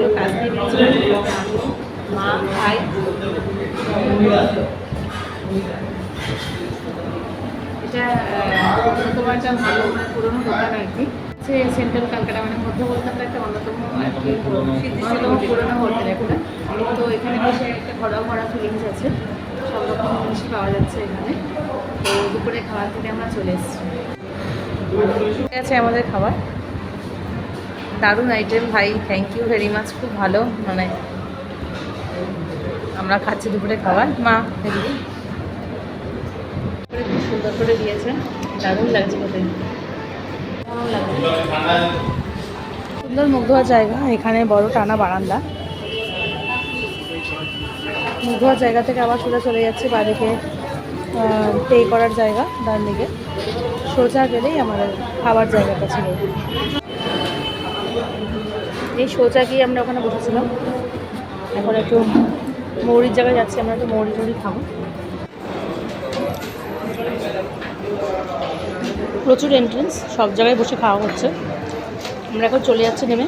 এগুলো কাজ দিয়ে দিয়েছিলাম মা ভাই। এটা আহ, তোমার একটা ভালো পুরোনো দোকান আর কি। সে সেন্ট্রাল ক্যালকাটা মানে মধ্য কলকাতার একটা অন্যতম আর কি অন্যতম পুরোনো হোটেল একটা তো এখানে বসে একটা ঘোরা ঘোরা ফিলিংস আছে। সব রকম জিনিসই পাওয়া যাচ্ছে এখানে। তো দুপুরে খাবার থেকে আমরা চলে এসেছি। ঠিক আছে আমাদের খাবার। দারুণ আইটেম ভাই থ্যাংক ইউ ভেরি মাচ খুব ভালো মানে আমরা খাচ্ছি দুপুরে খাবার। মা করে খুব সুন্দর করে দিয়েছে দারুণ লাগছে সুন্দর মুখ ধোয়ার জায়গা, এখানে বড় টানা বারান্দা। মুখ ধোয়ার জায়গা থেকে আবার সোজা চলে যাচ্ছে বাড়িকে পে করার জায়গা ডান দিকে সোজা গেলেই আমাদের খাবার জায়গাটা ছিল। এই সোজা গিয়ে আমরা ওখানে বসেছিলাম। এখন একটু মৌরির জায়গায় যাচ্ছি, আমরা একটু মৌরি টৌরি খাব। প্রচুর এন্ট্রেন্স সব জায়গায় বসে খাওয়া হচ্ছে। আমরা এখন চলে যাচ্ছি নেমে।